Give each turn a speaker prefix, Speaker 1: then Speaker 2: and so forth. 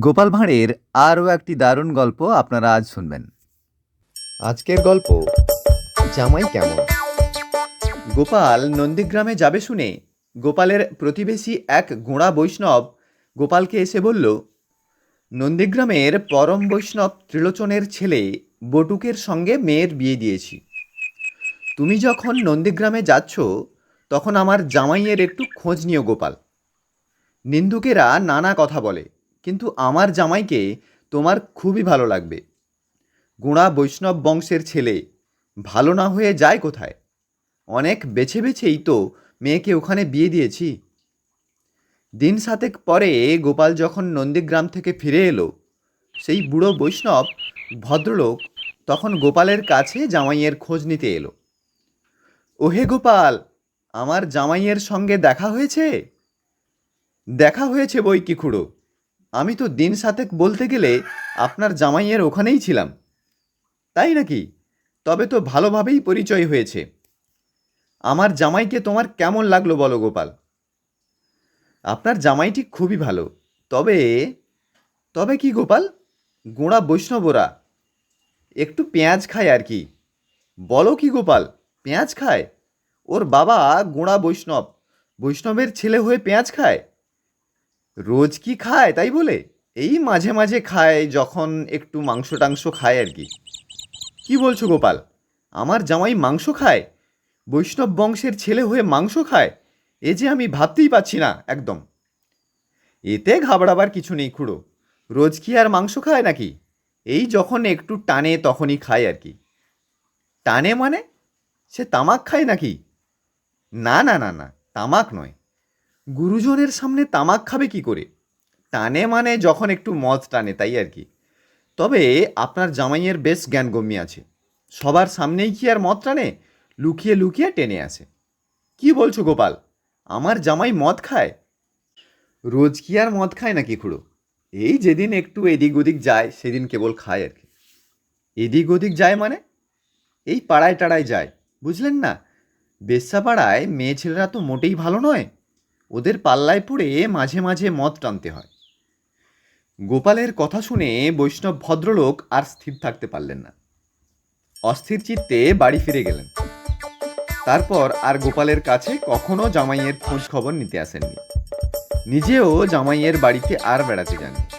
Speaker 1: গোপাল ভাঁড়ের আরও একটি দারুণ গল্প আপনারা আজ শুনবেন।
Speaker 2: আজকের গল্প জামাই কেমন?
Speaker 1: গোপাল নন্দীগ্রামে যাবে শুনে গোপালের প্রতিবেশী এক গোঁড়া বৈষ্ণব গোপালকে এসে বলল নন্দীগ্রামের পরম বৈষ্ণব ত্রিলোচনের ছেলে বটুকের সঙ্গে মেয়ের বিয়ে দিয়েছি। তুমি যখন নন্দীগ্রামে যাচ্ছ তখন আমার জামাইয়ের একটু খোঁজ নিও গোপাল। নিন্দুকেরা নানা কথা বলে। কিন্তু আমার জামাইকে তোমার খুবই ভালো লাগবে। গোঁড়া বৈষ্ণব বংশের ছেলে, ভালো না হয়ে যায় কোথায়? অনেক বেছে বেছেই তো মেয়েকে ওখানে বিয়ে দিয়েছি। দিন সাতেক পরে গোপাল যখন নন্দীগ্রাম থেকে ফিরে এলো, সেই বুড়ো বৈষ্ণব ভদ্রলোক তখন গোপালের কাছে জামাইয়ের খোঁজ নিতে এলো। ওহে গোপাল, আমার জামাইয়ের সঙ্গে দেখা হয়েছে? দেখা হয়েছে বই কি খুড়ো? আমি তো দিন সাতেক বলতে গেলে আপনার জামাইয়ের ওখানেই ছিলাম। তাই নাকি? তবে তো ভালোভাবেই পরিচয় হয়েছে। আমার জামাইকে তোমার কেমন লাগল বলো গোপাল? আপনার জামাইটি খুবই ভালো। তবে তবে কি গোপাল? গোড়া বৈষ্ণবরা। একটু পেঁয়াজ খায় আর কি। বলো কি গোপাল, পেঁয়াজ খায়? ওর বাবা গোড়া বৈষ্ণব। বৈষ্ণবের ছেলে হয়ে পেঁয়াজ খায়? রোজ কি খায়, তাই বলে? এই মাঝে মাঝে খায় যখন একটু মাংস টাংস খায় আর কি। কি বলছো গোপাল? আমার জামাই মাংস খায়? বৈষ্ণব বংশের ছেলে হয়ে মাংস খায়? এ যে আমি ভাবতেই পাচ্ছি না, একদম। এতে ঘাবড়াবার কিছু নেই খুড়ো। রোজ কি আর মাংস খায় নাকি? এই যখন একটু টানে তখনই খায় আর কি। টানে মানে? সে তামাক খায় নাকি? না না না না, তামাক নয়। গুরুজনের সামনে তামাক খাবে কি করে? টানে মানে যখন একটু মদ টানে, তাই আর কি? তবে আপনার জামাইয়ের বেশ জ্ঞানগম্যি আছে। সবার সামনেই কি আর মদ টানে? লুকিয়ে লুকিয়ে টেনে আসে। কি বলছো গোপাল? আমার জামাই মদ খায়? রোজ কি আর মদ খায় নাকি খুড়ো? এই যেদিন একটু এদিক ওদিক যায়, সেদিন কেবল খায় আর কি। এদিক ওদিক যায় মানে? এই পাড়ায় টাড়ায় যায়, বুঝলেন না? বেশ্যা পাড়ায় মেয়ে ছেলেরা তো মোটেই ভালো নয়। ওদের পাল্লায় পড়ে মাঝে মাঝে মদ টানতে হয়। গোপালের কথা শুনে বৈষ্ণব ভদ্রলোক আর স্থির থাকতে পারলেন না। অস্থির চিত্তে বাড়ি ফিরে গেলেন। তারপর আর গোপালের কাছে কখনো জামাইয়ের খোঁজ খবর নিতে আসেননি। নিজেও জামাইয়ের বাড়িতে আর বেড়াতে যাননি।